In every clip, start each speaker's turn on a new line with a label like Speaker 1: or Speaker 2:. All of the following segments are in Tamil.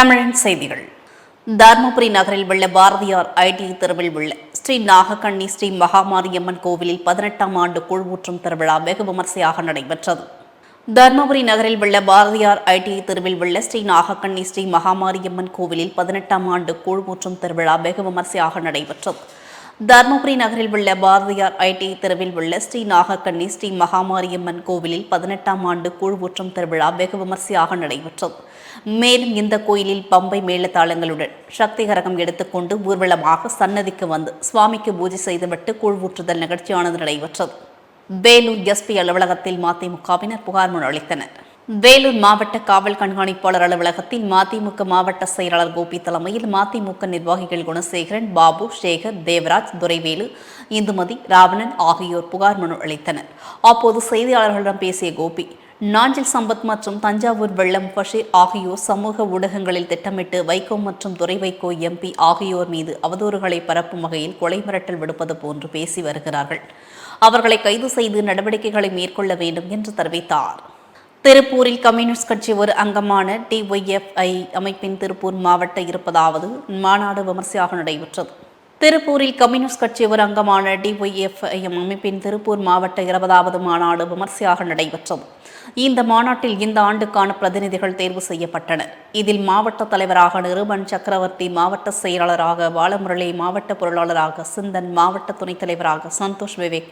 Speaker 1: தமிழன் செய்திகள். தர்மபுரி நகரில் உள்ள பாரதியார் ஐடி தெருவில் உள்ள ஸ்ரீ நாகக்கண்ணி ஸ்ரீ மகாமாரியம்மன் கோவிலில் பதினெட்டாம் ஆண்டு கூழ்வூற்றும் திருவிழா வெகு விமர்சையாக நடைபெற்றது. தர்மபுரி நகரில் உள்ள பாரதியார் ஐடி தெருவில் உள்ள ஸ்ரீ நாகக்கண்ணி ஸ்ரீ மகாமாரியம்மன் கோவிலில் பதினெட்டாம் ஆண்டு கூழ்வூற்றும் திருவிழா வெகு விமர்சையாக நடைபெற்றது. தர்மபுரி நகரில் உள்ள பாரதியார் ஐடி தெருவில் உள்ள ஸ்ரீ நாகக்கண்ணி ஸ்ரீ மகாமாரியம்மன் கோவிலில் பதினெட்டாம் ஆண்டு கூழ்வூற்றும் திருவிழா வெகு விமர்சையாக நடைபெற்றது. மேலும் இந்த கோயிலில் பம்பை மேளதாளங்களுடன் சக்தி கரகம் எடுத்துக்கொண்டு ஊர்வலமாக சன்னதிக்கு வந்து சுவாமிக்கு பூஜை செய்துவிட்டு கூழ்வூற்றுதல் நிகழ்ச்சியானது நடைபெற்றது. வேலூர் எஸ்பி அலுவலகத்தில் மதிமுகவினர் புகார் மனு அளித்தனர். வேலூர் மாவட்ட காவல் கண்காணிப்பாளர் அலுவலகத்தில் மதிமுக மாவட்ட செயலாளர் கோபி தலைமையில் மதிமுக நிர்வாகிகள் குணசேகரன் பாபு சேகர் தேவராஜ் துரைவேலு இந்துமதி ராவணன் ஆகியோர் புகார் மனு அளித்தனர். அப்போது செய்தியாளர்களிடம் பேசிய கோபி நாஞ்சில் சம்பத் மற்றும் தஞ்சாவூர் வெள்ளம் பஷீர் ஆகியோர் சமூக ஊடகங்களில் திட்டமிட்டு வைகோ மற்றும் துரை வைகோ எம்பி ஆகியோர் மீது அவதூறுகளை பரப்பும் வகையில் கொலை மிரட்டல் விடுப்பது போன்று பேசி வருகிறார்கள். அவர்களை கைது செய்து நடவடிக்கைகளை மேற்கொள்ள வேண்டும் என்று தெரிவித்தார். திருப்பூரில் கம்யூனிஸ்ட் கட்சி ஒரு அங்கமான டிஒய்எஃப்ஐ அமைப்பின் திருப்பூர் மாவட்ட இருப்பதாவது மாநாடு விமர்சையாக நடைபெற்றது. திருப்பூரில் கம்யூனிஸ்ட் கட்சி ஒரு அங்கமான டிஒய்எஃப்ஐஎம் அமைப்பின் திருப்பூர் மாவட்ட இருபதாவது மாநாடு விமர்சையாக நடைபெற்றது. இந்த மாநாட்டில் இந்த ஆண்டுக்கான பிரதிநிதிகள் தேர்வு செய்யப்பட்டனர். இதில் மாவட்ட தலைவராக நிருபன் சக்கரவர்த்தி மாவட்ட செயலாளராக பாலமுரளி மாவட்ட பொருளாளராக சிந்தன் மாவட்ட துணைத் தலைவராக சந்தோஷ் விவேக்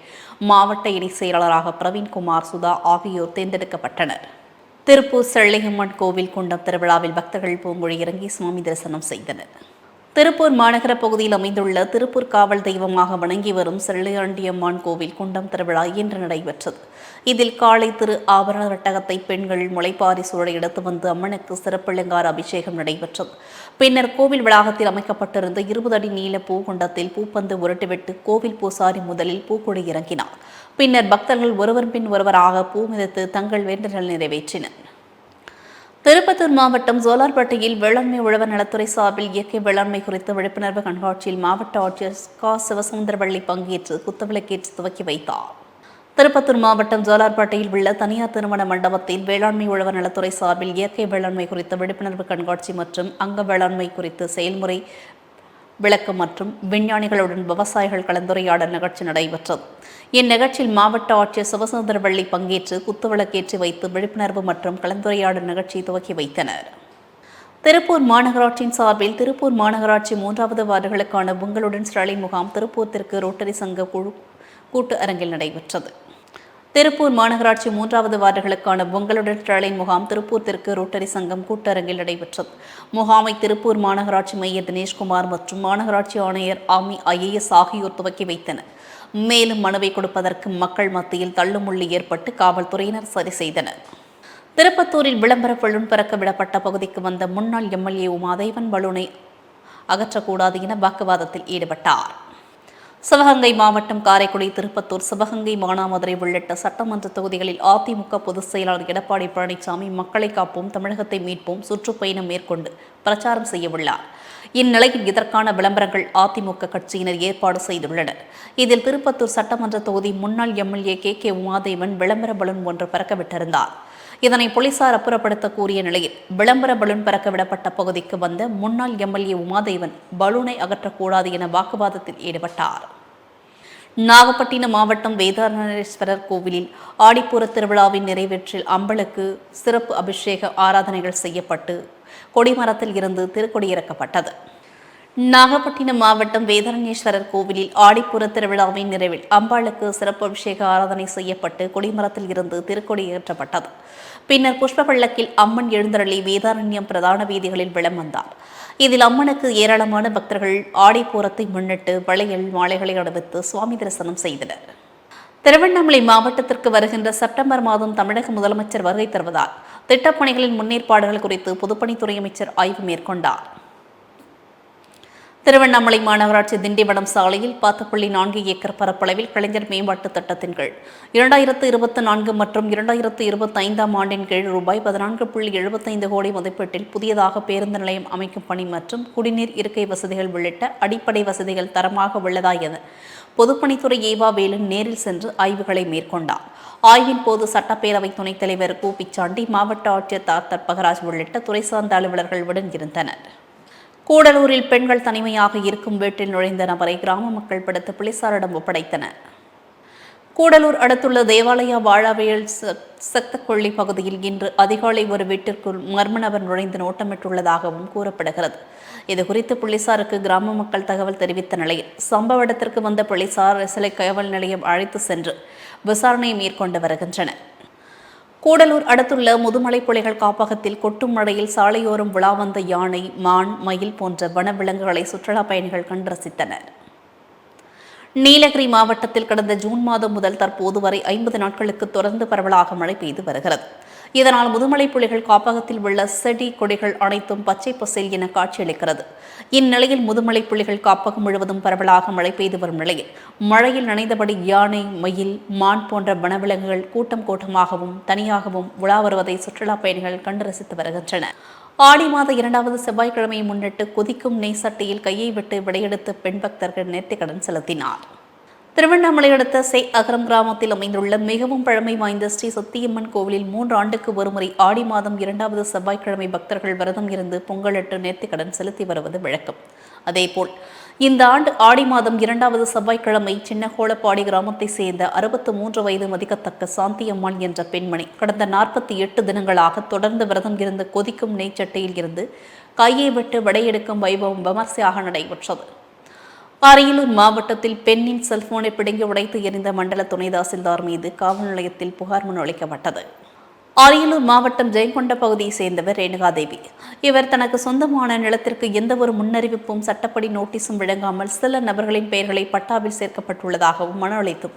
Speaker 1: மாவட்ட இணை செயலாளராக பிரவீன்குமார் சுதா ஆகியோர் தேர்ந்தெடுக்கப்பட்டனர். திருப்பூர் செள்ளையம்மன் கோவில் குண்டம் திருவிழாவில் பக்தர்கள் பூங்குழி இறங்கி சுவாமி தரிசனம் செய்தனர். திருப்பூர் மாநகர பகுதியில் அமைந்துள்ள திருப்பூர் காவல் தெய்வமாக வணங்கி வரும் செள்ளையாண்டியம்மான் கோவில் குண்டம் திருவிழா இன்று நடைபெற்றது. இதில் காலை திரு ஆபரண வட்டகத்தை பெண்கள் முளைப்பாரி சூழ எடுத்து வந்து அம்மனுக்கு சிறப்பழங்கார அபிஷேகம் நடைபெற்றது. பின்னர் கோவில் வளாகத்தில் அமைக்கப்பட்டிருந்த இருபது அடி நீள பூகுண்டத்தில் பூப்பந்து உருட்டுவிட்டு கோவில் பூசாரி முதலில் பூக்குடி இறங்கினார். பின்னர் பக்தர்கள் ஒருவர் பின் ஒருவராக பூமிதித்து தங்கள் வேண்டுதல் நிறைவேற்றினர். திருப்பத்தூர் மாவட்டம் சோலார்பேட்டையில் வேளாண்மை உழவர் நலத்துறை சார்பில் இயற்கை வேளாண்மை குறித்த விழிப்புணர்வு கண்காட்சியில் மாவட்ட ஆட்சியர் கா. சிவசுந்தரவள்ளி பங்கேற்று குத்தவிளக்கேற்று துவக்கி வைத்தார். திருப்பத்தூர் மாவட்டம் ஜோலார்பேட்டையில் உள்ள தனியார் திருமண மண்டபத்தில் வேளாண்மை உழவர் நலத்துறை சார்பில் இயற்கை வேளாண்மை குறித்த விழிப்புணர்வு கண்காட்சி மற்றும் அங்க வேளாண்மை குறித்த செயல்முறை விளக்கம் மற்றும் விஞ்ஞானிகளுடன் விவசாயிகள் கலந்துரையாடல் நிகழ்ச்சி நடைபெற்றது. இந்நிகழ்ச்சியில் மாவட்ட ஆட்சியர் சிவசுந்தரவள்ளி பங்கேற்று குத்துவிளக்கேற்றி வைத்து விழிப்புணர்வு மற்றும் கலந்துரையாடல் நிகழ்ச்சி துவக்கி வைத்தனர். திருப்பூர் மாநகராட்சியின் சார்பில் திருப்பூர் மாநகராட்சி மூன்றாவது வார்டுகளுக்கான உங்களுடன் ஸ்டாலின் முகாம் திருப்பூர்த்திற்கு ரோட்டரி சங்க குழு கூட்டு அரங்கில் நடைபெற்றது. திருப்பூர் மாநகராட்சி மூன்றாவது வார்டுகளுக்கான பொங்கலுடன் ஸ்டாலின் முகாம் திருப்பூர் தெற்கு ரோட்டரி சங்கம் கூட்டரங்கில் நடைபெற்றது. முகாமை திருப்பூர் மாநகராட்சி மேயர் தினேஷ்குமார் மற்றும் மாநகராட்சி ஆணையர் ஆமி ஐஏஎஸ் ஆகியோர் துவக்கி வைத்தனர். மேலும் மனுவை கொடுப்பதற்கு மக்கள் மத்தியில் தள்ளுமுள்ளி ஏற்பட்டு காவல்துறையினர் சரி செய்தனர். திருப்பத்தூரில் விளம்பர பலூன் பறக்க விடப்பட்ட பகுதிக்கு வந்த முன்னாள் எம்எல்ஏ உமாதேவன் பலூனை அகற்றக்கூடாது என வாக்குவாதத்தில் ஈடுபட்டார். சிவகங்கை மாவட்டம் காரைக்குடி திருப்பத்தூர் சிவகங்கை மானாமதுரை உள்ளிட்ட சட்டமன்ற தொகுதிகளில் அதிமுக பொதுச் செயலாளர் எடப்பாடி பழனிசாமி மக்களை காப்போம் தமிழகத்தை மீட்போம் சுற்றுப்பயணம் மேற்கொண்டு பிரச்சாரம் செய்யவுள்ளார் இந்நிலையில் இதற்கான விளம்பரங்கள் அதிமுக கட்சியினர் ஏற்பாடு செய்துள்ளனர். இதில் திருப்பத்தூர் சட்டமன்ற தொகுதி முன்னாள் எம்எல்ஏ கே கே உமாதேவன் விளம்பர பலூன் ஒன்று பறக்கவிட்டிருந்தார் இதனை போலீசார் அப்புறப்படுத்த கூறிய நிலையில் விளம்பர பலூன் பறக்க விடப்பட்ட பகுதிக்கு வந்த முன்னாள் எம்எல்ஏ உமாதேவன் பலூனை அகற்றக்கூடாது என வாக்குவாதத்தில் ஈடுபட்டார். நாகப்பட்டினம் மாவட்டம் வேதாரணேஸ்வரர் கோவிலில் ஆடிப்பூர திருவிழாவின் நிறைவேற்றில் அம்பலுக்கு சிறப்பு அபிஷேக ஆராதனைகள் செய்யப்பட்டு கொடிமரத்தில் இருந்து திருக்கொடி இறக்கப்பட்டது. நாகப்பட்டினம் மாவட்டம் வேதாரண்யேஸ்வரர் கோவிலில் ஆடிப்புற திருவிழாவின் நிறைவில் அம்பாளுக்கு சிறப்பு அபிஷேக ஆராதனை செய்யப்பட்டு கொடிமரத்தில் இருந்து திருக்கொடி ஏற்றப்பட்டது. பின்னர் புஷ்ப பள்ளக்கில் அம்மன் எழுந்தருளி வேதாரண்யம் பிரதான வீதிகளில் விளம் வந்தார். இதில் அம்மனுக்கு ஏராளமான பக்தர்கள் ஆடைப்பூரத்தை முன்னிட்டு வளையல் மாலைகளை அணிவித்து சுவாமி தரிசனம் செய்தனர். திருவண்ணாமலை மாவட்டத்திற்கு வருகின்ற செப்டம்பர் மாதம் தமிழக முதலமைச்சர் வருகை தருவதால் திட்டப்பணிகளின் முன்னேற்பாடுகள் குறித்து பொதுப்பணித்துறை அமைச்சர் ஆய்வு மேற்கொண்டார். திருவண்ணாமலை மாநகராட்சி திண்டிவனம் சாலையில் பத்து புள்ளி நான்கு ஏக்கர் பரப்பளவில் கலைஞர் மேம்பாட்டு திட்டத்தின் கீழ் இரண்டாயிரத்து இருபத்தி நான்கு மற்றும் இரண்டாயிரத்து இருபத்தி ஐந்தாம் ஆண்டின் கீழ் ரூபாய் பதினான்கு புள்ளி எழுபத்தைந்து கோடி மதிப்பீட்டில் புதியதாக பேருந்து நிலையம் அமைக்கும் பணி மற்றும் குடிநீர் இருக்கை வசதிகள் உள்ளிட்ட அடிப்படை வசதிகள் தரமாக உள்ளதா என பொதுப்பணித்துறை ஏவா வேலன் நேரில் சென்று ஆய்வுகளை மேற்கொண்டார். ஆய்வின் போது சட்டப்பேரவை துணைத் தலைவர் கு. பிச்சாண்டி மாவட்ட ஆட்சியர் தாத்தர் பகராஜ் உள்ளிட்ட துறை சார்ந்த அலுவலர்கள் உடன் இருந்தனர். கூடலூரில் பெண்கள் தனிமையாக இருக்கும் வீட்டில் நுழைந்த நபரை கிராம மக்கள் பிடித்து போலீசாரிடம் ஒப்படைத்தனர். கூடலூர் அடுத்துள்ள தேவாலயா வாழாவியல் ச- சக்தக்கொள்ளி பகுதியில் இன்று அதிகாலை ஒரு வீட்டிற்குள் மர்ம நபர் நுழைந்து நோட்டமிட்டுள்ளதாகவும் கூறப்படுகிறது. இதுகுறித்து போலீசாருக்கு கிராம மக்கள் தகவல் தெரிவித்த நிலையில் சம்பவ இடத்திற்கு வந்த போலீசார் சிலை காவல் நிலையம் அழைத்து சென்று விசாரணை மேற்கொண்டு வருகின்றனர். கூடலூர் அடுத்துள்ள முதுமலை புலிகள் காப்பகத்தில் கொட்டும் மழையில் சாலையோரம் விழா வந்த யானை மான் மயில் போன்ற வனவிலங்குகளை சுற்றுலா பயணிகள் கண்டு ரசித்தனர். நீலகிரி மாவட்டத்தில் கடந்த ஜூன் மாதம் முதல் தற்போது வரை ஐம்பது நாட்களுக்கு தொடர்ந்து பரவலாக மழை பெய்து வருகிறது. இதனால் முதுமலை புலிகள் காப்பகத்தில் உள்ள செடி கொடிகள் அனைத்தும் பச்சை பசேல் என காட்சியளிக்கிறது. இந்நிலையில் முதுமலை புலிகள் காப்பகம் முழுவதும் பரவலாக மழை பெய்து வரும் நிலையில் மழையில் நனைந்தபடி யானை மயில் மான் போன்ற வனவிலங்குகள் கூட்டம் கூட்டமாகவும் தனியாகவும் உலா வருவதை சுற்றுலா பயணிகள் கண்டு ரசித்து வருகின்றனர் ஆடி மாத இரண்டாவது செவ்வாய்க்கிழமையை முன்னிட்டு கொதிக்கும் நெய் சட்டியில் கையை விட்டு விடையெடுத்து பெண் பக்தர்கள் நேர்த்திக்கடன் செலுத்தினார். திருவண்ணாமலை அடுத்த சே அகரம் கிராமத்தில் அமைந்துள்ள மிகவும் பழமை வாய்ந்த ஸ்ரீ சத்தியம்மன் கோவிலில் மூன்று ஆண்டுக்கு ஒருமுறை ஆடி மாதம் இரண்டாவது செவ்வாய்க்கிழமை பக்தர்கள் விரதம் இருந்து பொங்கலிட்டு நேர்த்திக்கடன் செலுத்தி வருவது வழக்கம். அதேபோல் இந்த ஆண்டு ஆடி மாதம் இரண்டாவது செவ்வாய்க்கிழமை சின்னகோளப்பாடி கிராமத்தைச் சேர்ந்த அறுபத்து மூன்று வயது மதிக்கத்தக்க சாந்தியம்மாள் என்ற பெண்மணி கடந்த நாற்பத்தி எட்டு தினங்களாக தொடர்ந்து விரதம் இருந்து கொதிக்கும் நெய்ச்சட்டையில் இருந்து கையை விட்டு விடையெடுக்கும் வைபவம் விமர்சையாக நடைபெற்றது. அரியலூர் மாவட்டத்தில் பெண்ணின் செல்போனை பிடுங்கி உடைத்து எரிந்த மண்டல துணை தாசில்தார் மீது காவல் நிலையத்தில் புகார் மனு அளிக்கப்பட்டது. அரியலூர் மாவட்டம் ஜெயங்கொண்ட பகுதியை சேர்ந்தவர் ரேணுகாதேவி. இவர் தனக்கு சொந்தமான நிலத்திற்கு எந்த ஒரு முன்னறிவிப்பும் சட்டப்படி நோட்டீஸும் வழங்காமல் சில நபர்களின் பெயர்களை பட்டாவில் சேர்க்கப்பட்டுள்ளதாகவும் மனு அளித்தும்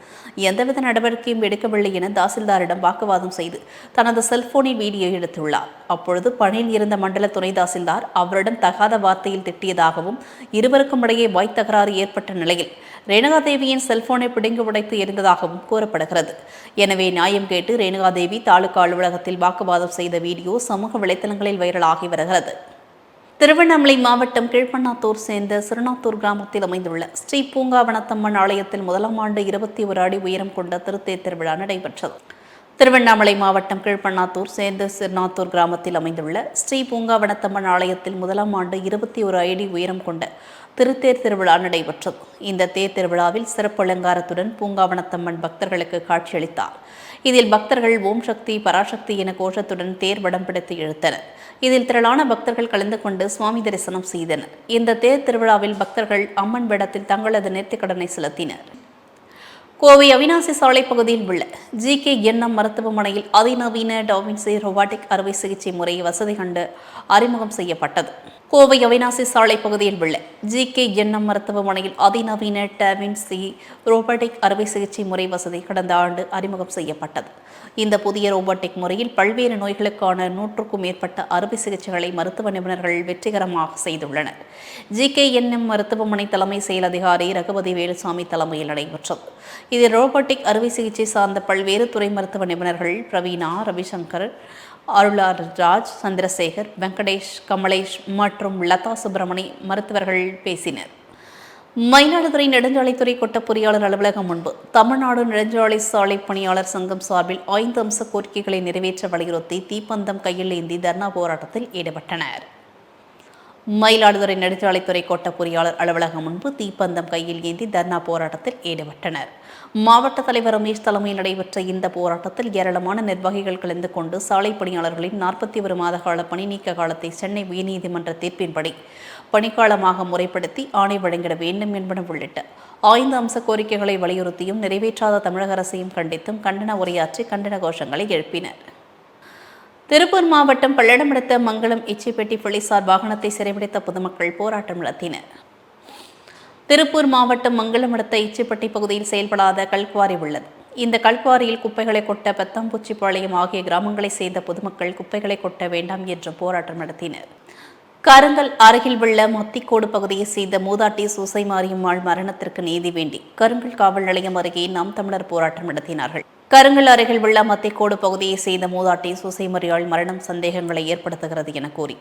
Speaker 1: எந்தவித நடவடிக்கையும் எடுக்கவில்லை என தாசில்தாரிடம் வாக்குவாதம் செய்து தனது செல்போனில் வீடியோ எடுத்துள்ளார். அப்பொழுது பணியில் இருந்த மண்டல துணை தாசில்தார் அவரிடம் தகாத வார்த்தையில் திட்டியதாகவும் இருவருக்கும் இடையே வாய் தகராறு ஏற்பட்ட நிலையில் ரேணுகாதேவியின் செல்போனை பிடுங்கி உடைத்து எரிந்ததாகவும் கூறப்படுகிறது. எனவே நியாயம் கேட்டு ரேணுகாதேவி தாலுகா அலுவலகத்தில் வாக்குவாதம் செய்த வீடியோ சமூக வலைதளங்களில் வைரலாகி வருகிறது. திருவண்ணாமலை மாவட்டம் கீழ்பண்ணாத்தூர் சேர்ந்த சிறுநாத்தூர் கிராமத்தில் அமைந்துள்ள ஸ்ரீ பூங்காவனத்தம்மன் ஆலயத்தில் முதலாம் ஆண்டு இருபத்தி ஒரு அடி உயரம் கொண்ட திருத்தேர் திருவிழா நடைபெற்றது. திருவண்ணாமலை மாவட்டம் கீழ்பண்ணாத்தூர் சேர்ந்த சிறுநாத்தூர் கிராமத்தில் அமைந்துள்ள ஸ்ரீ பூங்காவனத்தம்மன் ஆலயத்தில் முதலாம் ஆண்டு இருபத்தி ஒரு அடி உயரம் கொண்ட திருத்தேர் திருவிழா நடைபெற்றது. இந்த தேர் திருவிழாவில் சிறப்பு அலங்காரத்துடன் பூங்காவனத்தம்மன் பக்தர்களுக்கு காட்சியளித்தார். இதில் பக்தர்கள் ஓம் சக்தி பராசக்தி என கோஷத்துடன் தேர் வடம் பிடித்து இழுத்தனர். இதில் திரளான பக்தர்கள் கலந்து கொண்டு சுவாமி தரிசனம் செய்தனர். இந்த தேர் திருவிழாவில் பக்தர்கள் அம்மன் வேடத்தில் தங்களது நேர்த்திக்கடனை செலுத்தினர். கோவை அவினாசி சாலை பகுதியில் உள்ள ஜி கே என்எம் மருத்துவமனையில் அதிநவீன டாமின்சி ரோபாட்டிக் அறுவை சிகிச்சை முறை வசதி கண்டு அறிமுகம் செய்யப்பட்டது. கோவை அவினாசி சாலை பகுதியில் உள்ள ஜி கே என்எம் மருத்துவமனையில் அதிநவீன டாவின்சி ரோபோட்டிக் அறுவை சிகிச்சை முறை வசதி கடந்த ஆண்டு அறிமுகம் செய்யப்பட்டது. இந்த புதிய ரோபோட்டிக் முறையில் பல்வேறு நோய்களுக்கான நூற்றுக்கும் மேற்பட்ட அறுவை சிகிச்சைகளை மருத்துவ நிபுணர்கள் வெற்றிகரமாக செய்துள்ளனர். ஜி கே என்எம் மருத்துவமனை தலைமை செயல் அதிகாரி ரகுபதி வேலுசாமி தலைமையில் நடைபெற்றது. இதில் ரோபோட்டிக் அறுவை சிகிச்சை சார்ந்த பல்வேறு துறை மருத்துவ நிபுணர்கள் பிரவீனா ரவிசங்கர் அருளார் ராஜ் சந்திரசேகர் வெங்கடேஷ் கமலேஷ் மற்றும் லதா சுப்பிரமணி மருத்துவர்கள் பேசினர். மயிலாடுதுறை நெடுஞ்சாலைத்துறை கொட்ட பொறியாளர் அலுவலகம் முன்பு தமிழ்நாடு நெடுஞ்சாலை சாலை பணியாளர் சங்கம் சார்பில் ஐந்து அம்ச கோரிக்கைகளை நிறைவேற்ற வலியுறுத்தி தீப்பந்தம் கையில் ஏந்தி தர்ணா போராட்டத்தில் ஈடுபட்டனர். மயிலாடுதுறை நெடுஞ்சாலைத்துறை கோட்ட பொறியாளர் அலுவலகம் முன்பு தீப்பந்தம் கையில் ஏந்தி தர்ணா போராட்டத்தில் ஈடுபட்டனர். மாவட்ட தலைவர் ரமேஷ் தலைமையில் நடைபெற்ற இந்த போராட்டத்தில் ஏராளமான நிர்வாகிகள் கலந்து கொண்டு சாலை பணியாளர்களின் நாற்பத்தி ஒரு மாத கால பணி நீக்க காலத்தை சென்னை உயர்நீதிமன்ற தீர்ப்பின்படி பணிக்காலமாக முறைப்படுத்தி ஆணை வழங்கிட வேண்டும் என்பன உள்ளிட்ட ஐந்து அம்ச கோரிக்கைகளை வலியுறுத்தியும் நிறைவேற்றாத தமிழக அரசையும் கண்டித்தும் கண்டன உரையாற்றி கண்டன கோஷங்களை எழுப்பினர். திருப்பூர் மாவட்டம் பல்லடமடுத்த மங்களம் இச்சிப்பேட்டி போலீசார் வாகனத்தை சிறைபிடித்த பொதுமக்கள் போராட்டம் நடத்தினர். திருப்பூர் மாவட்டம் மங்களம் அடுத்த இச்சிப்பட்டி பகுதியில் செயல்படாத கல்குவாரி உள்ளது. இந்த கல்குவாரியில் குப்பைகளை கொட்ட பெத்தாம்பூச்சிப்பாளையம் ஆகிய கிராமங்களைச் சேர்ந்த பொதுமக்கள் குப்பைகளை கொட்ட வேண்டாம் என்று போராட்டம் நடத்தினர். கருங்கல் அருகில் உள்ள மத்திக்கோடு பகுதியைச் சேர்ந்த மூதாட்டி சூசை மாரியம்மாள் மரணத்திற்கு நீதி வேண்டி கருங்கல் காவல் நிலையம் அருகே நாம் தமிழர் போராட்டம் நடத்தினார்கள். கருங்கல் அருகில் உள்ள மத்திக்கோடு பகுதியை சேர்ந்த மூதாட்டி சுசைமறியால் மரணம் சந்தேகங்களை ஏற்படுத்துகிறது என கூறி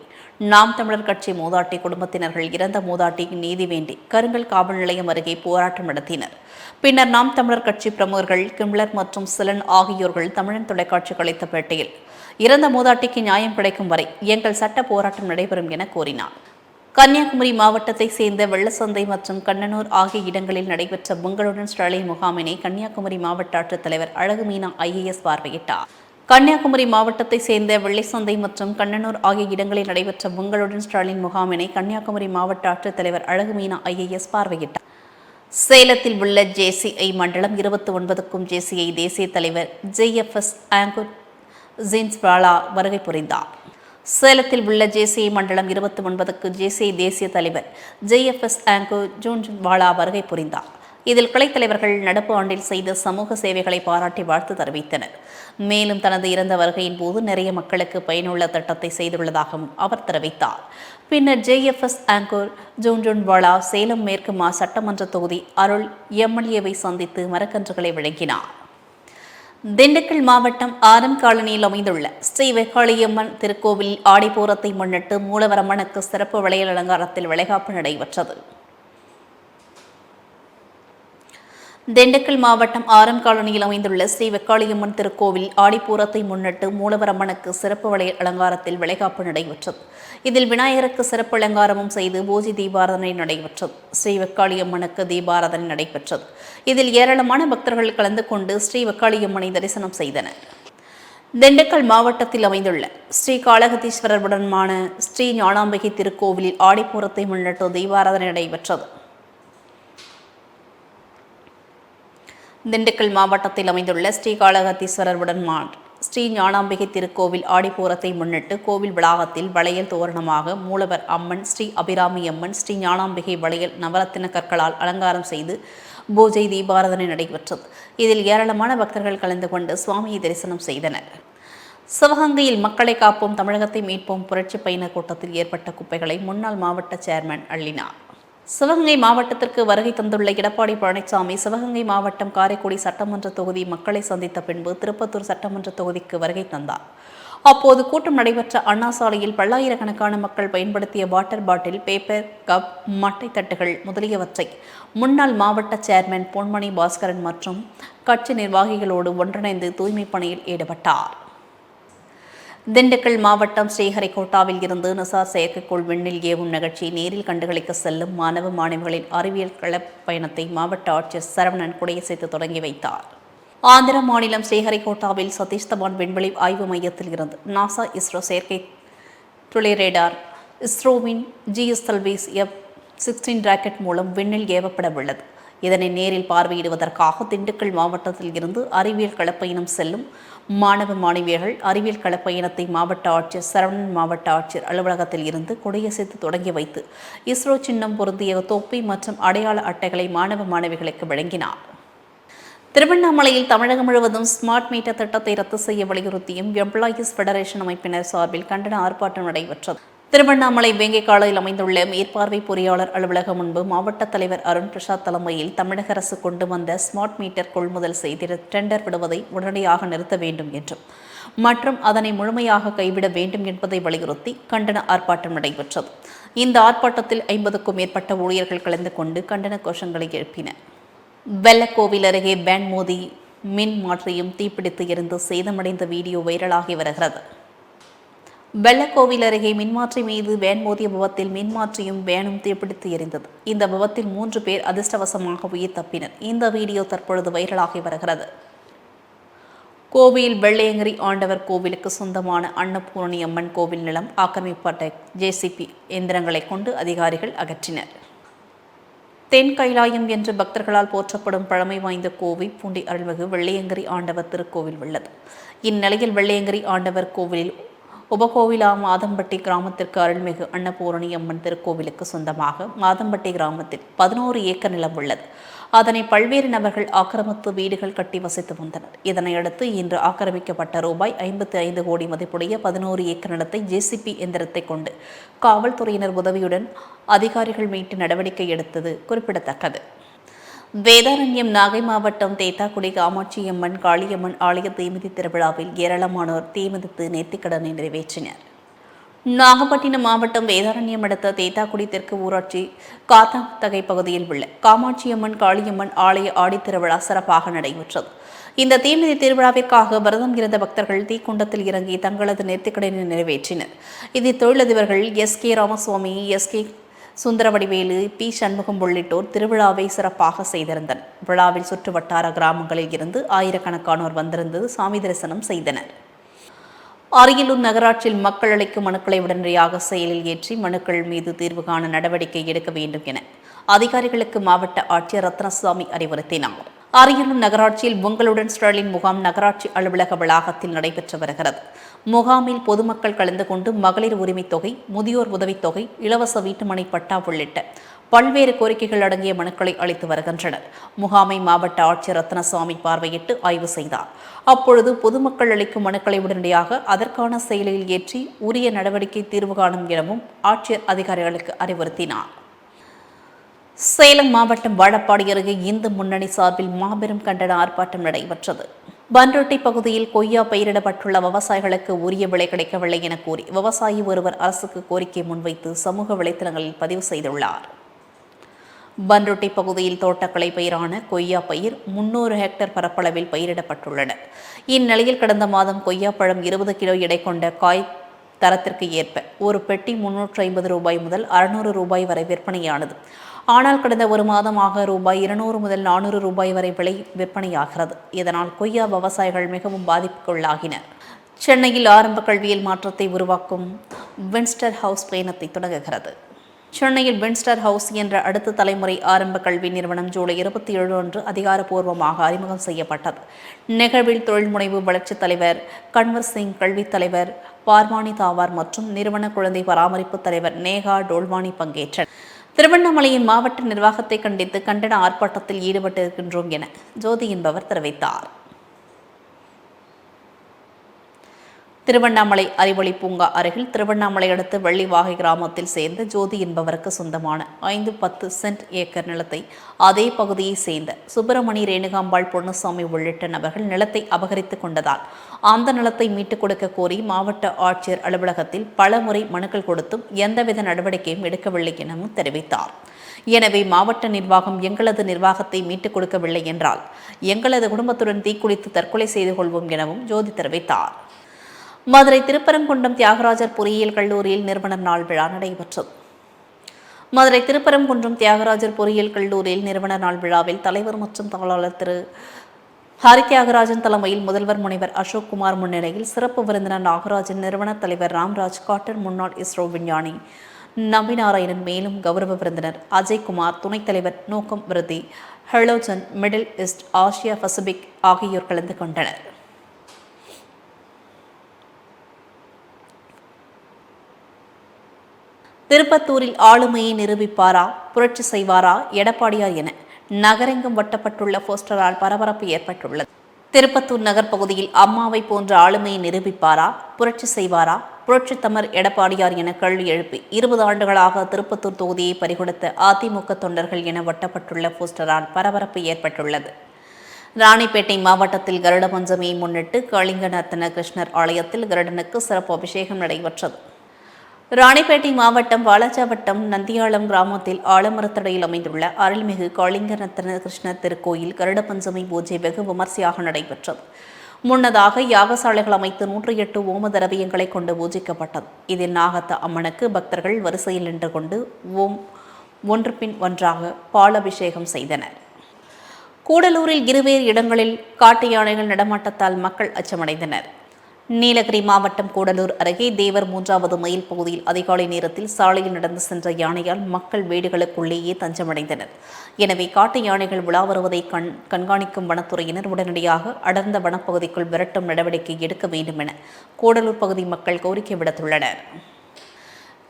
Speaker 1: நாம் தமிழர் கட்சி மூதாட்டி குடும்பத்தினர்கள் இறந்த மூதாட்டிக்கு நீதி வேண்டி கருங்கல் காவல் நிலையம் அருகே போராட்டம் நடத்தினர். பின்னர் நாம் தமிழர் கட்சி பிரமுகர்கள் கிம்லர் மற்றும் சிலன் ஆகியோர்கள் தமிழன் தொலைக்காட்சிக்கு அளித்த பேட்டியில் இறந்த மூதாட்டிக்கு நியாயம் கிடைக்கும் வரை எங்கள் சட்ட போராட்டம் நடைபெறும் என கூறினார். கன்னியாகுமரி மாவட்டத்தை சேர்ந்த வெள்ளசந்தை மற்றும் கண்ணனூர் ஆகிய இடங்களில் நடைபெற்ற பொங்கலுடன் ஸ்டாலின் முகாமினை கன்னியாகுமரி மாவட்ட ஆட்சித்தலைவர் அழகு மீனா ஐஏஎஸ் பார்வையிட்டார். கன்னியாகுமரி மாவட்டத்தை சேர்ந்த வெள்ளைசந்தை மற்றும் கண்ணனூர் ஆகிய இடங்களில் நடைபெற்ற பொங்கலுடன் ஸ்டாலின் முகாமினை கன்னியாகுமரி மாவட்ட ஆட்சித்தலைவர் அழகு மீனா ஐஏஎஸ் பார்வையிட்டார். சேலத்தில் உள்ள ஜேசிஐ மண்டலம் இருபத்தி ஒன்பதுக்கும் ஜேசிஐ தேசிய தலைவர் ஜேஎஃப்எஸ் ஆங்கூர் ஜின்ஸ்பாலா வருகை புரிந்தார். சேலத்தில் உள்ள ஜேசிஐ மண்டலம் இருபத்தி ஒன்பதுக்கு ஜேசிஐ தேசிய தலைவர் ஜேஎஃப்எஸ் ஆங்கோ ஜூன் வாலா வருகை புரிந்தார். இதில் கிளைத்தலைவர்கள் நடப்பு ஆண்டில் செய்த சமூக சேவைகளை பாராட்டி வாழ்த்து தெரிவித்தனர். மேலும் தனது இறந்த வருகையின் போது நிறைய மக்களுக்கு பயனுள்ள திட்டத்தை செய்துள்ளதாகவும் அவர் தெரிவித்தார். பின்னர் ஜேஎஃப்எஸ் ஆங்கோர் ஜூன் வாலா சேலம் மேற்கு மா சட்டமன்ற தொகுதி அருள் எம்எல்ஏவை சந்தித்து மரக்கன்றுகளை வழங்கினார் திண்டுக்கல் மாவட்டம் ஆரம் காலனியில் அமைந்துள்ள ஸ்ரீ வெக்காளியம்மன் திருக்கோவில் ஆடிப்பூரத்தை முன்னிட்டு மூலவரம்மனுக்கு சிறப்பு விளையல் அலங்காரத்தில் வளைகாப்பு நடைபெற்றது. திண்டுக்கல் மாவட்டம் ஆரம் காலனியில் அமைந்துள்ள ஸ்ரீ வெக்காளியம்மன் திருக்கோவில் ஆடிப்பூரத்தை முன்னிட்டு மூலவரம்மனுக்கு சிறப்பு வளையல் அலங்காரத்தில் வளைகாப்பு நடைபெற்றது. இதில் விநாயகருக்கு சிறப்பு அலங்காரமும் செய்து பூஜை தீபாராதனை நடைபெற்றது. ஸ்ரீ வெக்காளியம்மனுக்கு தீபாராதனை நடைபெற்றது. இதில் ஏராளமான பக்தர்கள் கலந்து கொண்டு ஸ்ரீ வெக்காளியம்மனை தரிசனம் செய்தனர். திண்டுக்கல் மாவட்டத்தில் அமைந்துள்ள ஸ்ரீ காளகதீஸ்வரருடனான ஸ்ரீ ஞானாம்பிகை திருக்கோவிலில் ஆடிப்பூரத்தை முன்னிட்டு தீபாராதனை நடைபெற்றது. திண்டுக்கல் மாவட்டத்தில் அமைந்துள்ள ஸ்ரீகாளகத்தீஸ்வரர் உடன்மான் ஸ்ரீ ஞானாம்பிகை திருக்கோவில் ஆடிப்பூரத்தை முன்னிட்டு கோவில் வளாகத்தில் வளையல் தோரணமாக மூலவர் அம்மன் ஸ்ரீ அபிராமி அம்மன் ஸ்ரீ ஞானாம்பிகை வளையல் நவரத்தின கற்களால் அலங்காரம் செய்து பூஜை தீபாரதனை நடைபெற்றது. இதில் ஏராளமான பக்தர்கள் கலந்து கொண்டு சுவாமியை தரிசனம் செய்தனர். சிவகங்கையில் மக்களை காப்போம் தமிழகத்தை மீட்போம் புரட்சி பயண கூட்டத்தில் ஏற்பட்ட குப்பைகளை முன்னாள் மாவட்ட சேர்மன் அள்ளினார். சிவகங்கை மாவட்டத்திற்கு வருகை தந்துள்ள எடப்பாடி பழனிசாமி சிவகங்கை மாவட்டம் காரைக்குடி சட்டமன்ற தொகுதி மக்களை சந்தித்த பின்பு திருப்பத்தூர் சட்டமன்ற தொகுதிக்கு வருகை தந்தார். அப்போது கூட்டம் நடைபெற்ற அண்ணா சாலையில் பல்லாயிரக்கணக்கான மக்கள் பயன்படுத்திய வாட்டர் பாட்டில் பேப்பர் கப் மட்டை தட்டுகள் முதலியவற்றை முன்னாள் மாவட்ட சேர்மன் பொன்மணி பாஸ்கரன் மற்றும் கட்சி நிர்வாகிகளோடு ஒன்றிணைந்து தூய்மை பணியில் ஈடுபட்டார். திண்டுக்கல் மாவட்டம் ஸ்ரீஹரிகோட்டாவில் இருந்து நிசார் செயற்கைக்கோள் விண்ணில் ஏவும் நிகழ்ச்சியை நேரில் கண்டுகளிக்க செல்லும் மாணவ மாணவிகளின் அறிவியல் களப் பயணத்தை மாவட்ட ஆட்சியர் சரவணன் கொடியசைத்து தொடங்கி வைத்தார். ஆந்திர மாநிலம் ஸ்ரீஹரிகோட்டாவில் சதீஷ் தவான் விண்வெளி ஆய்வு மையத்தில் இருந்து நாசா இஸ்ரோ செயற்கை துளை ரேடார் இஸ்ரோவின் ஜிஎஸ்எல்விஸ் எஃப் சிக்ஸ்டீன் ராக்கெட் மூலம் விண்ணில் ஏவப்பட உள்ளது இதனை நேரில் பார்வையிடுவதற்காக திண்டுக்கல் மாவட்டத்தில் இருந்து அறிவியல் களப்பயணம் செல்லும் மாணவ மாணவியர்கள் அறிவியல் களப்பயணத்தை மாவட்ட ஆட்சியர் சரவணன் மாவட்ட ஆட்சியர் அலுவலகத்தில் இருந்து கொடியசைத்து தொடங்கி வைத்து இஸ்ரோ சின்னம் பொருந்திய தொப்பி மற்றும் அடையாள அட்டைகளை மாணவ மாணவிகளுக்கு வழங்கினார். திருவண்ணாமலையில் தமிழகம் முழுவதும் ஸ்மார்ட் மீட்டர் திட்டத்தை ரத்து செய்ய வலியுறுத்தியும் எம்ப்ளாயீஸ் ஃபெடரேஷன் அமைப்பினர் சார்பில் கண்டன ஆர்ப்பாட்டம் நடைபெற்றது. திருவண்ணாமலை வேங்கை காலையில் அமைந்துள்ள மேற்பார்வை பொறியாளர் அலுவலகம் முன்பு மாவட்ட தலைவர் அருண் பிரசாத் தலைமையில் தமிழக அரசு கொண்டு வந்த ஸ்மார்ட் மீட்டர் கொள்முதல் செய்திட டெண்டர் விடுவதை உடனடியாக நிறுத்த வேண்டும் என்றும் மற்றும் அதனை முழுமையாக கைவிட வேண்டும் என்பதை வலியுறுத்தி கண்டன ஆர்ப்பாட்டம் நடைபெற்றது. இந்த ஆர்ப்பாட்டத்தில் ஐம்பதுக்கும் மேற்பட்ட ஊழியர்கள் கலந்து கொண்டு கண்டன கோஷங்களை எழுப்பினர் வெள்ளக்கோவில் அருகே பேன் மோதி மின் மாற்றியும் தீப்பிடித்து இருந்து சேதமடைந்த வீடியோ வைரலாகி வருகிறது. வெள்ளக்கோவில் அருகே மின்மாற்றி மீது வேன் மோதிய விபத்தில் மின்மாற்றியும் வேனும் தீப்பிடித்து எரிந்தது. இந்த விபத்தில் மூன்று பேர் அதிர்ஷ்டவசமாக உயிர் தப்பினர். இந்த வீடியோ தற்பொழுது வைரலாகி வருகிறது. கோவில் வெள்ளையங்கிரி ஆண்டவர் கோவிலுக்கு சொந்தமான அன்னபூரணி அம்மன் கோவில் நிலம் ஆக்கிரமிப்பட்ட ஜேசிபி எந்திரங்களை கொண்டு அதிகாரிகள் அகற்றினர். தென் கைலாயம் என்று பக்தர்களால் போற்றப்படும் பழமை வாய்ந்த கோவை பூண்டி அருள்மிகு வெள்ளையங்கிரி ஆண்டவர் திருக்கோவில் உள்ளது. இந்நிலையில் வெள்ளையங்கிரி ஆண்டவர் கோவிலில் உபகோவிலா மாதம்பட்டி கிராமத்திற்கு அருள்மிகு அன்னபூரணி அம்மன் திருக்கோவிலுக்கு சொந்தமாக மாதம்பட்டி கிராமத்தில் பதினோரு ஏக்கர் நிலம் உள்ளது. அதனை பல்வேறு நபர்கள் ஆக்கிரமித்து வீடுகள் கட்டி வசித்து வந்தனர். இதனையடுத்து இன்று ஆக்கிரமிக்கப்பட்ட ரூபாய் ஐம்பத்தி ஐந்து கோடி மதிப்புடைய பதினோரு ஏக்கர் நிலத்தை ஜேசிபி எந்திரத்தை கொண்டு காவல்துறையினர் உதவியுடன் அதிகாரிகள் மீட்டு நடவடிக்கை எடுத்தது குறிப்பிடத்தக்கது. வேதாரண்யம் நாகை மாவட்டம் தேத்தாக்குடி காமாட்சியம்மன் காளியம்மன் ஆலய தீமிதி திருவிழாவில் ஏராளமானோர் தீமிதித்து நேர்த்திக்கடனை நிறைவேற்றினர். நாகப்பட்டினம் மாவட்டம் வேதாரண்யம் அடுத்த தேத்தாக்குடி தெற்கு ஊராட்சி காத்தாத்தகை பகுதியில் உள்ள காமாட்சியம்மன் காளியம்மன் ஆலய ஆடித்திருவிழா சிறப்பாக நடைபெற்றது. இந்த தீமிதி திருவிழாவிற்காக விரதம் இருந்த பக்தர்கள் தீக்குண்டத்தில் இறங்கி தங்களது நேர்த்திக்கடனை நிறைவேற்றினர். இதில் தொழிலதிபர்கள் S K Ramaswamy S K Sundaravadivelu P. Shanmugam உள்ளிட்டோர் திருவிழாவை சிறப்பாக செய்திருந்தனர். விழாவில் சுற்று வட்டார கிராமங்களில் இருந்து ஆயிரக்கணக்கானோர் வந்திருந்து சாமி தரிசனம் செய்தனர். அரியலூர் நகராட்சியில் மக்கள் அளிக்கும் மனுக்களை உடனடியாக செயலில் ஏற்றி மனுக்கள் மீது தீர்வு காண நடவடிக்கை எடுக்க வேண்டும் என அதிகாரிகளுக்கு மாவட்ட ஆட்சியர் ரத்னசுவாமி அறிவுறுத்தினார். அரியலூர் நகராட்சியில் உங்களுடன் ஸ்டெர்லின் முகாம் நகராட்சி அலுவலக வளாகத்தில் நடைபெற்று வருகிறது. முகாமில் பொதுமக்கள் கலந்து கொண்டு மகளிர் உரிமைத் தொகை முதியோர் உதவித்தொகை இலவச வீட்டுமனை பட்டா உள்ளிட்ட பல்வேறு கோரிக்கைகள் அடங்கிய மனுக்களை அளித்து வருகின்றனர். முகாமை மாவட்ட ஆட்சியர் ரத்னசுவாமி பார்வையிட்டு ஆய்வு செய்தார். அப்பொழுது பொதுமக்கள் அளிக்கும் மனுக்களை உடனடியாக அதற்கான செயலில் ஏற்றி உரிய நடவடிக்கை தீர்வு காணும் எனவும் ஆட்சியர் அதிகாரிகளுக்கு அறிவுறுத்தினார். சேலம் மாவட்டம் வாழப்பாடி அருகே இந்து முன்னணி சார்பில் மாபெரும் கண்டன ஆர்ப்பாட்டம் நடைபெற்றது. பன்ரொட்டி பகுதியில் கொய்யா பயிரிடப்பட்டுள்ள விவசாயிகளுக்கு உரிய விலை கிடைக்கவில்லை என கூறி விவசாயி ஒருவர் அரசுக்கு கோரிக்கை முன்வைத்து சமூக வலைதளங்களில் பதிவு செய்துள்ளார். பன்ரொட்டி பகுதியில் தோட்டக்கலை பயிரான கொய்யா பயிர் முன்னூறு ஹெக்டேர் பரப்பளவில் பயிரிடப்பட்டுள்ளன. இந்நிலையில் கடந்த மாதம் கொய்யா பழம் இருபது கிலோ எடை கொண்ட காய் தரத்திற்கு ஏற்ப ஒரு பெட்டி முன்னூற்று ஐம்பது ரூபாய் முதல் அறுநூறு ரூபாய் வரை விற்பனையானது. ஆனால் கடந்த ஒரு மாதமாக ரூபாய் இருநூறு முதல் நானூறு ரூபாய் வரை விலை விற்பனையாகிறது. இதனால் கொய்யா விவசாயிகள் மிகவும் பாதிப்புக்குள்ளாகினர் சென்னையில் ஆரம்ப கல்வியில் மாற்றத்தை உருவாக்கும் வின்ஸ்டர் ஹவுஸ் பயணத்தை தொடங்குகிறது. சென்னையில் வின்ஸ்டர் ஹவுஸ் என்ற அடுத்த தலைமுறை ஆரம்ப கல்வி நிறுவனம் ஜூலை இருபத்தி ஏழு அன்று அதிகாரப்பூர்வமாக அறிமுகம் செய்யப்பட்டது. நிகழ்வில் தொழில்முனைவு வளர்ச்சித் தலைவர் கன்வர் சிங் கல்வித் தலைவர் பார்வானி தாவார் மற்றும் நிறுவன குழந்தை பராமரிப்பு தலைவர் நேகா டோல்வானி பங்கேற்றனர். திருவண்ணாமலையின் மாவட்ட நிர்வாகத்தை கண்டித்து கண்டன ஆர்ப்பாட்டத்தில் ஈடுபட்டிருக்கின்றோம் என ஜோதி என்பவர் தெரிவித்தார். திருவண்ணாமலை அறிவொளி பூங்கா அருகில் திருவண்ணாமலை அடுத்து வெள்ளிவாகை கிராமத்தில் சேர்ந்த ஜோதி என்பவருக்கு சொந்தமான ஐந்து பத்து சென்ட் ஏக்கர் நிலத்தை அதே பகுதியை சேர்ந்த சுப்பிரமணி ரேணுகாம்பாள் பொன்னுசாமி உள்ளிட்ட நபர்கள் நிலத்தை அபகரித்துக் கொண்டதால் அந்த நிலத்தை மீட்டுக் கொடுக்க கோரி மாவட்ட ஆட்சியர் அலுவலகத்தில் பல முறை மனுக்கள் கொடுத்தும் எந்தவித நடவடிக்கையும் எடுக்கவில்லை எனவும் தெரிவித்தார். எனவே மாவட்ட நிர்வாகம் எங்களது நிர்வாகத்தை மீட்டுக் கொடுக்கவில்லை என்றால் எங்களது குடும்பத்துடன் தீக்குளித்து தற்கொலை செய்து கொள்வோம் எனவும் ஜோதி தெரிவித்தார். மதுரை திருப்பரங்குன்றம் தியாகராஜர் பொறியியல் கல்லூரியில் நிறுவனர் நாள் விழா நடைபெற்றது. மதுரை திருப்பரங்குன்றம் தியாகராஜர் பொறியியல் கல்லூரியில் நிறுவனர் நாள் விழாவில் தலைவர் மற்றும் தாளாளர் திரு. ஹரி தியாகராஜன் தலைமையில் முதல்வர் முனைவர் அசோக் குமார் முன்னிலையில் சிறப்பு விருந்தினர் நாகராஜன் நிறுவனர் தலைவர் ராம்ராஜ் காட்டன் முன்னாள் இஸ்ரோ விஞ்ஞானி நம்பிநாராயணன் மேலும் கௌரவ விருந்தினர் அஜய்குமார் துணைத் தலைவர் நோக்கம் விருதி ஹெலோஜன் மிடில் ஈஸ்ட் ஆசியா பசிபிக் ஆகியோர் கலந்து கொண்டனர். திருப்பத்தூரில் ஆளுமையை நிரூபிப்பாரா புரட்சி செய்வாரா எடப்பாடியார் என நகரெங்கும் வட்டப்பட்டுள்ள போஸ்டரால் பரபரப்பு ஏற்பட்டுள்ளது. திருப்பத்தூர் நகர் பகுதியில் அம்மாவை போன்ற ஆளுமையை நிரூபிப்பாரா புரட்சி செய்வாரா புரட்சித்தமர் எடப்பாடியார் என கேள்வி எழுப்பி இருபது ஆண்டுகளாக திருப்பத்தூர் தொகுதியை பறிகொடுத்த அதிமுக தொண்டர்கள் என ஒட்டப்பட்டுள்ள போஸ்டரால் பரபரப்பு ஏற்பட்டுள்ளது. ராணிப்பேட்டை மாவட்டத்தில் கருட பஞ்சமியை முன்னிட்டு கலிங்கநர்த்தன கிருஷ்ணர் ஆலயத்தில் கருடனுக்கு சிறப்பு அபிஷேகம் நடைபெற்றது. ராணிப்பேட்டை மாவட்டம் வாலாஜாவட்டம் நந்தியாளம் கிராமத்தில் ஆலமரத்தடையில் அமைந்துள்ள அருள்மிகு காளிங்கரத்ன கிருஷ்ணர் திருக்கோயில் கருட பஞ்சமி பூஜை வெகு விமர்சையாக நடைபெற்றது. முன்னதாக யாகசாலைகள் அமைத்து நூற்றி எட்டு ஓம திரவியங்களை கொண்டு பூஜிக்கப்பட்டது. இதில் நாகத்த அம்மனுக்கு பக்தர்கள் வரிசையில் நின்று கொண்டு ஓம் ஒன்று பின் ஒன்றாக பாலபிஷேகம் செய்தனர். கூடலூரில் இருவேறு இடங்களில் காட்டு யானைகள் நடமாட்டத்தால் மக்கள் அச்சமடைந்தனர். நீலகிரி மாவட்டம் கூடலூர் அருகே தேவர் மூன்றாவது மைல் பகுதியில் அதிகாலை நேரத்தில் சாலையில் நடந்து சென்ற யானையால் மக்கள் வீடுகளுக்குள்ளேயே தஞ்சமடைந்தனர். எனவே காட்டு யானைகள் உலா வருவதை கண் கண்காணிக்கும் வனத்துறையினர் உடனடியாக அடர்ந்த வனப்பகுதிக்குள் விரட்டும் நடவடிக்கை எடுக்க வேண்டும் என கூடலூர் பகுதி மக்கள் கோரிக்கை விடுத்துள்ளனர்.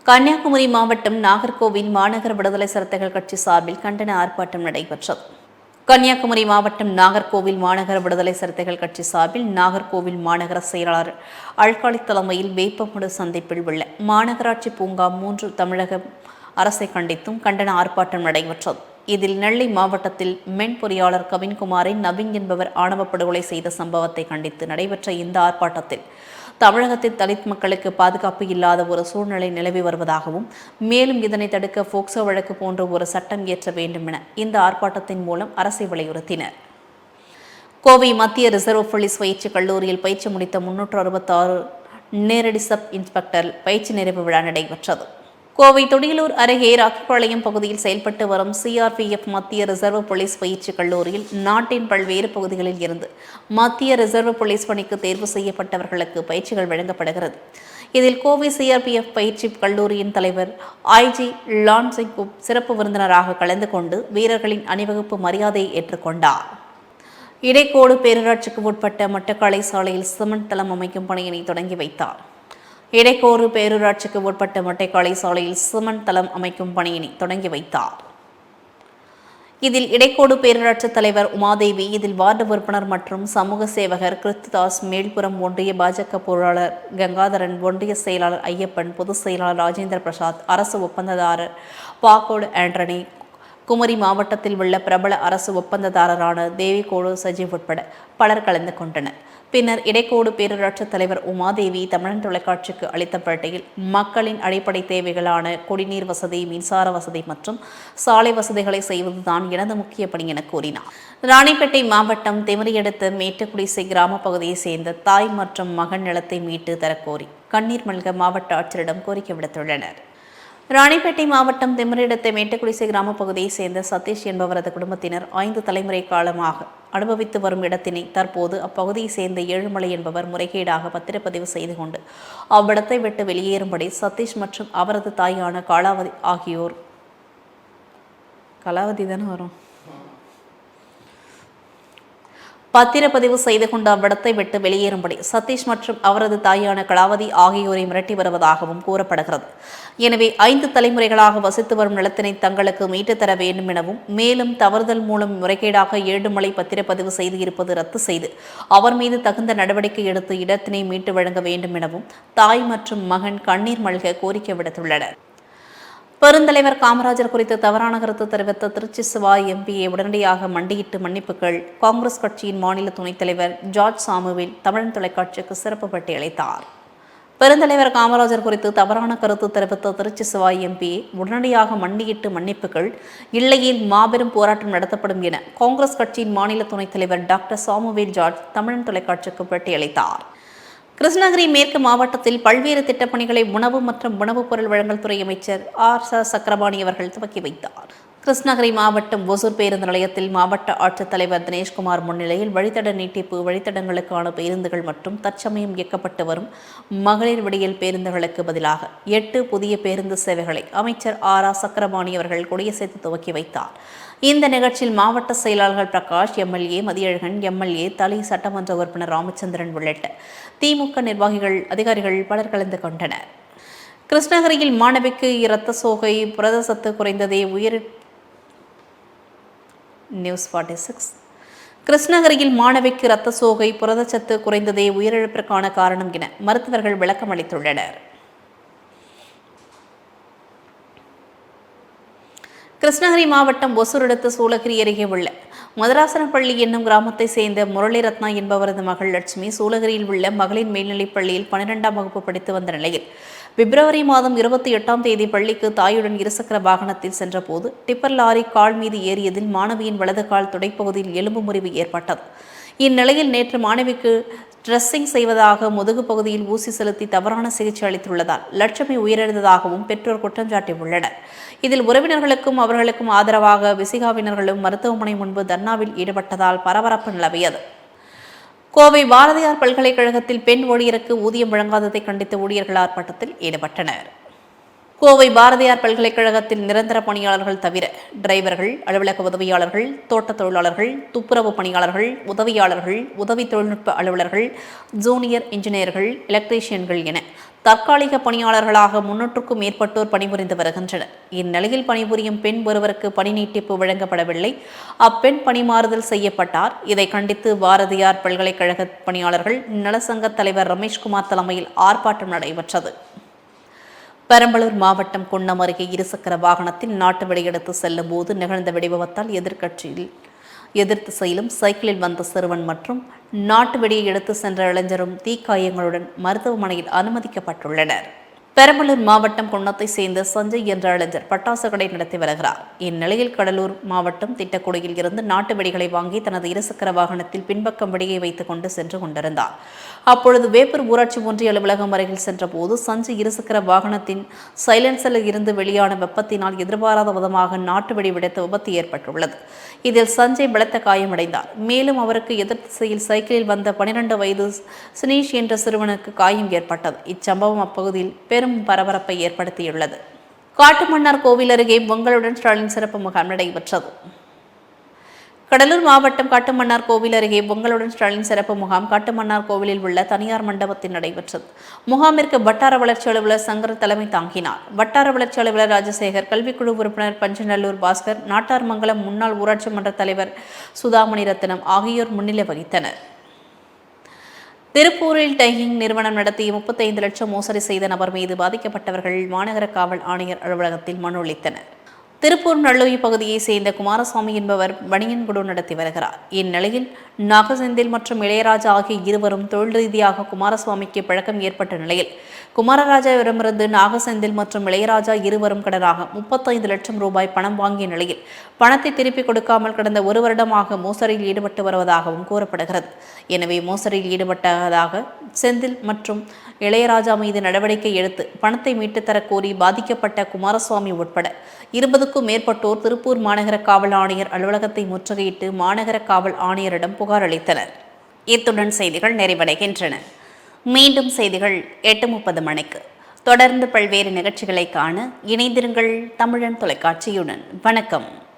Speaker 1: கன்னியாகுமரி மாவட்டம் நாகர்கோவில் மாநகர விடுதலை சிறுத்தைகள் கட்சி சார்பில் கண்டன ஆர்ப்பாட்டம் நடைபெற்றது. கன்னியாகுமரி மாவட்டம் நாகர்கோவில் மாநகர விடுதலை சிறுத்தைகள் கட்சி சார்பில் நாகர்கோவில் மாநகர செயலாளர் அழ்காளி தலைமையில் வேப்பமுடு சந்திப்பில் உள்ள மாநகராட்சி பூங்கா மூன்று தமிழக அரசை கண்டித்தும் கண்டன ஆர்ப்பாட்டம் நடைபெற்றது. இதில் நெல்லை மாவட்டத்தில் மென் பொறியாளர் கவின்குமாரை நவீன் என்பவர் ஆணவ படுகொலை செய்த சம்பவத்தை கண்டித்து நடைபெற்ற இந்த ஆர்ப்பாட்டத்தில் தமிழகத்தில் தலித் மக்களுக்கு பாதுகாப்பு இல்லாத ஒரு சூழ்நிலை நிலவி வருவதாகவும் மேலும் இதனை தடுக்க போக்சோ வழக்கு போன்ற ஒரு சட்டம் இயற்ற வேண்டும் என இந்த ஆர்ப்பாட்டத்தின் மூலம் அரசை வலியுறுத்தினர். கோவை மத்திய ரிசர்வ் போலீஸ் பயிற்சி கல்லூரியில் பயிற்சி முடித்த முன்னூற்று அறுபத்தாறு நேரடி சப் இன்ஸ்பெக்டர் பயிற்சி நிறைவு விழா நடைபெற்றது. கோவை தொடியலூர் அருகே ராக்கிபாளையம் பகுதியில் செயல்பட்டு வரும் சிஆர்பிஎஃப் மத்திய ரிசர்வ் போலீஸ் பயிற்சி கல்லூரியில் நாட்டின் பல்வேறு பகுதிகளில் இருந்து மத்திய ரிசர்வ் போலீஸ் பணிக்கு தேர்வு செய்யப்பட்டவர்களுக்கு பயிற்சிகள் வழங்கப்படுகிறது. இதில் கோவை சிஆர்பிஎஃப் பயிற்சி கல்லூரியின் தலைவர் ஐஜி லான்சிங் சிறப்பு விருந்தினராக கலந்து கொண்டு வீரர்களின் அணிவகுப்பு மரியாதையை ஏற்றுக்கொண்டார். இடைக்கோடு பேரூராட்சிக்கு உட்பட்ட மட்டக்காளை சாலையில் சிமெண்ட் தளம் அமைக்கும் பணியினை தொடங்கி வைத்தார். இடைக்கோடு பேரூராட்சிக்கு உட்பட்ட மொட்டைக்காளை சாலையில் சிமெண்ட் தளம் அமைக்கும் பணியினை தொடங்கி வைத்தார். இதில் இடைக்கோடு பேரூராட்சி தலைவர் உமாதேவி இதில் வார்டு உறுப்பினர் மற்றும் சமூக சேவகர் கிறிஸ்துதாஸ் மேல்புறம் ஒன்றிய பாஜக பொருளாளர் கங்காதரன் ஒன்றிய செயலாளர் ஐயப்பன் பொதுச் செயலாளர் ராஜேந்திர பிரசாத் அரசு ஒப்பந்ததாரர் பாக்கோடு ஆண்டனி குமரி மாவட்டத்தில் உள்ள பிரபல அரசு ஒப்பந்ததாரரான தேவிகோடு சஜீவ் உட்பட பலர் கலந்து கொண்டனர். பின்னர் இடைக்கோடு பேரூராட்சி தலைவர் உமாதேவி தமிழன் தொலைக்காட்சிக்கு அளித்த பேட்டையில் மக்களின் அடிப்படை தேவைகளான குடிநீர் வசதி மின்சார வசதி மற்றும் சாலை வசதிகளை செய்வதுதான் எனது முக்கிய பணி என கூறினார். ராணிப்பேட்டை மாவட்டம் திமிரியடுத்த மேட்டுக்குடிசை கிராம பகுதியைச் சேர்ந்த தாய் மற்றும் மகன் நிலத்தை மீட்டு தரக்கோரி கண்ணீர் மல்க மாவட்ட ஆட்சியரிடம் கோரிக்கை விடுத்துள்ளனர். ராணிப்பேட்டை மாவட்டம் திமிரிடத்தை மேட்டுக்குடிசை கிராம பகுதியைச் சேர்ந்த சதீஷ் என்பவரது குடும்பத்தினர் ஐந்து தலைமுறை காலமாக அனுபவித்து வரும் இடத்தினை தற்போது அப்பகுதியைச் சேர்ந்த ஏழுமலை என்பவர் முறைகேடாக பத்திரப்பதிவு செய்து கொண்டு அவ்விடத்தை விட்டு வெளியேறும்படி சதீஷ் மற்றும் அவரது தாயான காலாவதி ஆகியோர். கலாவதி தானே வரும்? பத்திரப்பதிவு செய்து கொண்ட அவ்விடத்தை விட்டு வெளியேறும்படி சதீஷ் மற்றும் அவரது தாயான கலாவதி ஆகியோரை மிரட்டி வருவதாகவும் கூறப்படுகிறது. எனவே ஐந்து தலைமுறைகளாக வசித்து வரும் நிலத்தினை தங்களுக்கு மீட்டுத் தர வேண்டும் எனவும் மேலும் தவறுதல் மூலம் முறைகேடாக ஏழுமலை பத்திரப்பதிவு செய்து இருப்பது ரத்து செய்து அவர் மீது தகுந்த நடவடிக்கை எடுத்து இடத்தினை மீட்டு வழங்க வேண்டும் எனவும் தாய் மற்றும் மகன் கண்ணீர் மல்க கோரிக்கை விடுத்துள்ளனர். பெருந்தலைவர் காமராஜர் குறித்து தவறான கருத்து தெரிவித்த திருச்சி சிவா எம்பியை உடனடியாக மண்டியிட்டு மன்னிப்புகள். காங்கிரஸ் கட்சியின் மாநில துணைத் தலைவர் ஜார்ஜ் சாமுவில் தமிழன் தொலைக்காட்சிக்கு சிறப்பு பட்டி அளித்தார். பெருந்தலைவர் காமராஜர் குறித்து தவறான கருத்து தெரிவித்த திருச்சி சிவா எம்பி உடனடியாக மண்டியிட்டு மன்னிப்புகள் இல்லையில் மாபெரும் போராட்டம் நடத்தப்படும் என காங்கிரஸ் கட்சியின் மாநில துணைத் தலைவர் டாக்டர் சாமுவேல் ஜார்ஜ் தமிழன் தொலைக்காட்சிக்கு பேட்டியளித்தார் கிருஷ்ணகிரி மேற்கு மாவட்டத்தில் பல்வேறு திட்டப்பணிகளை உணவு மற்றும் உணவுப் பொருள் வழங்கல் துறை அமைச்சர் ஆர் ச சக்கரபாணி அவர்கள் துவக்கி வைத்தார். கிருஷ்ணகிரி மாவட்டம் ஒசூர் பேருந்து நிலையத்தில் மாவட்ட ஆட்சித்தலைவர் தினேஷ்குமார் முன்னிலையில் வழித்தட நீட்டிப்பு வழித்தடங்களுக்கான பேருந்துகள் மற்றும் தற்சமயம் இயக்கப்பட்டு வரும் மகளிர் விடியல் பேருந்துகளுக்கு பதிலாக எட்டு புதிய பேருந்து சேவைகளை அமைச்சர் ஆர் ஆ சக்கரபாணி அவர்கள் கொடியசைத்து துவக்கி வைத்தார். இந்த நிகழ்ச்சியில் மாவட்ட செயலாளர்கள் பிரகாஷ் எம்எல்ஏ மதியழகன் எம்எல்ஏ தலை சட்டமன்ற உறுப்பினர் ராமச்சந்திரன் உள்ளிட்ட திமுக நிர்வாகிகள் அதிகாரிகள் பலர் கலந்து கொண்டனர். கிருஷ்ணகிரியில் மாணவிக்கு இரத்த சோகை புரத சத்து குறைந்ததே உயிர் நியூஸ் ஃபார்ட்டி சிக்ஸ். கிருஷ்ணகிரியில் மாணவிக்கு இரத்த சோகை புரதச்சத்து குறைந்ததே உயிரிழப்பிற்கான காரணம் என மருத்துவர்கள் விளக்கம் அளித்துள்ளனர் கிருஷ்ணகிரி மாவட்டம் ஒசூர் அடுத்த சூளகிரி அருகே உள்ள மதராசனப்பள்ளி என்னும் கிராமத்தை சேர்ந்த முரளி ரத்னா என்பவரது மகள் லட்சுமி சூளகிரியில் உள்ள மகளிர் மேல்நிலைப் பள்ளியில் பன்னிரெண்டாம் வகுப்பு படித்து வந்த நிலையில் பிப்ரவரி மாதம் இருபத்தி எட்டாம் தேதி பள்ளிக்கு தாயுடன் இருசக்கர வாகனத்தில் சென்றபோது டிப்பர் லாரி கால் மீது ஏறியதில் மாணவியின் வலது கால் துடைப்பகுதியில் எலும்பு முறிவு ஏற்பட்டது. இந்நிலையில் நேற்று மாணவிக்கு ட்ரெஸ்ஸிங் செய்வதாக முதுகு பகுதியில் ஊசி செலுத்தி தவறான சிகிச்சை அளித்துள்ளதால் லட்சுமி உயிரிழந்ததாகவும் பெற்றோர் குற்றம் சாட்டியுள்ளனர். இதில் உறவினர்களுக்கும் அவர்களுக்கும் ஆதரவாக விசிகாவினர்களும் மருத்துவமனை முன்பு தர்ணாவில் ஈடுபட்டதால் பரபரப்பு நிலவியது. கோவை பாரதியார் பல்கலைக்கழகத்தில் பெண் ஊழியருக்கு ஊதியம் வழங்காததை கண்டித்து ஊழியர்கள் ஆர்ப்பாட்டத்தில் ஈடுபட்டனர். கோவை பாரதியார் பல்கலைக்கழகத்தில் நிரந்தர பணியாளர்கள் தவிர டிரைவர்கள் அலுவலக உதவியாளர்கள் தோட்ட தொழிலாளர்கள் துப்புரவு பணியாளர்கள் உதவியாளர்கள் உதவி தொழில்நுட்ப அலுவலர்கள் ஜூனியர் இன்ஜினியர்கள் எலக்ட்ரீஷியன்கள் என தற்காலிக பணியாளர்களாக முன்னூற்றுக்கும் மேற்பட்டோர் பணிபுரிந்து வருகின்றனர். இந்நிலையில் பணிபுரியும் பெண் ஒருவருக்கு பணி நீட்டிப்பு வழங்கப்படவில்லை. அப்பெண் பணிமாறுதல் செய்யப்பட்டார். இதை கண்டித்து பாரதியார் பல்கலைக்கழக பணியாளர்கள் நலசங்க தலைவர் ரமேஷ்குமார் தலைமையில் ஆர்ப்பாட்டம் நடைபெற்றது. பெரம்பலூர் மாவட்டம் குன்னம் அருகே இருசக்கர வாகனத்தில் நாட்டு வெளியெடுத்து செல்லும் போது நிகழ்ந்த வெடிவிபத்தால் எதிர்க்கட்சியில் எதிர்த்து செயலும் சைக்கிளில் வந்த சிறுவன் மற்றும் நாட்டு வெடியை எடுத்து சென்ற இளைஞரும் தீக்காயங்களுடன் மருத்துவமனையில் அனுமதிக்கப்பட்டுள்ளனர். பெரம்பலூர் மாவட்டம் குன்னத்தை சேர்ந்த சஞ்சய் என்ற இளைஞர் பட்டாசு கடை நடத்தி வருகிறார். இந்நிலையில் கடலூர் மாவட்டம் திட்டக்குடியில் இருந்து நாட்டு வெடிகளை வாங்கி தனது இருசக்கர வாகனத்தில் பின்பக்கம் வெடியை வைத்துக் கொண்டு சென்று கொண்டிருந்தார். அப்பொழுது வேப்பூர் ஊராட்சி ஒன்றிய அலுவலகம் அருகில் சென்றபோது சஞ்சு இருசக்கர வாகனத்தின் சைலன்சரில் இருந்து வெளியான வெப்பத்தினால் எதிர்பாராத விதமாக நாட்டு வெடி விடைத்த விபத்து ஏற்பட்டுள்ளது. இதில் சஞ்சய் பலத்த காயமடைந்தார். மேலும் அவருக்கு எதிர் திசையில் சைக்கிளில் வந்த பனிரெண்டு வயது சினீஷ் என்ற சிறுவனுக்கு காயம் ஏற்பட்டது. இச்சம்பவம் அப்பகுதியில் பெரும் பரபரப்பை ஏற்படுத்தியுள்ளது. காட்டுமன்னார் கோவில் அருகே பொங்கலுடன் ஸ்டாலின் சிறப்பு முகாம் நடைபெற்றது. கடலூர் மாவட்டம் காட்டுமன்னார் கோவில் அருகே பொங்கலுடன் ஸ்டாலின் சிறப்பு முகாம் காட்டுமன்னார் கோவிலில் உள்ள தனியார் மண்டபத்தில் நடைபெற்றது. முகாமிற்கு வட்டார வளர்ச்சி அலுவலர் சங்கர் தலைமை தாங்கினார். வட்டார வளர்ச்சி அலுவலர் ராஜசேகர் கல்விக்குழு உறுப்பினர் பஞ்சநல்லூர் பாஸ்கர் நாட்டார்மங்கலம் முன்னாள் ஊராட்சி மன்ற தலைவர் சுதாமணி ரத்னம் ஆகியோர் முன்னிலை வகித்தனர். திருப்பூரில் டைகிங் நிறுவனம் நடத்திய முப்பத்தைந்து லட்சம் மோசடி செய்த நபர் மீது பாதிக்கப்பட்டவர்கள் மாநகர காவல் ஆணையர் அலுவலகத்தில் மனு அளித்தனர். திருப்பூர் நல்லுயி பகுதியைச் சேர்ந்த குமாரசுவாமி என்பவர் பனியன்குடு நடத்தி வருகிறார். இந்நிலையில் நாகசெந்தில் மற்றும் இளையராஜா ஆகிய இருவரும் தொழில் ரீதியாக குமாரசுவாமிக்கு பழக்கம் ஏற்பட்ட நிலையில் குமாரராஜா குமாரராஜாவிடமிருந்து நாகசெந்தில் மற்றும் இளையராஜா இருவரும் கடனாக முப்பத்தைந்து லட்சம் ரூபாய் பணம் வாங்கிய நிலையில் பணத்தை திருப்பிக் கொடுக்காமல் கடந்த ஒரு வருடமாக மோசடியில் ஈடுபட்டு வருவதாகவும் கூறப்படுகிறது. எனவே மோசடியில் ஈடுபட்டதாக செந்தில் மற்றும் இளையராஜா மீது நடவடிக்கை எடுத்து பணத்தை மீட்டுத் தரக் கோரி பாதிக்கப்பட்ட குமாரசுவாமி உட்பட இருபதுக்கும் மேற்பட்டோர் திருப்பூர் மாநகர காவல் ஆணையர் அலுவலகத்தை முற்றுகையிட்டு மாநகர காவல் ஆணையரிடம் புகார் அளித்தனர். இத்துடன் செய்திகள் நிறைவடைகின்றன. மீண்டும் செய்திகள் எட்டு முப்பது மணிக்கு. தொடர்ந்து பல்வேறு நிகழ்ச்சிகளை காண இணைந்திருங்கள் தமிழன் தொலைக்காட்சியுடன். வணக்கம்.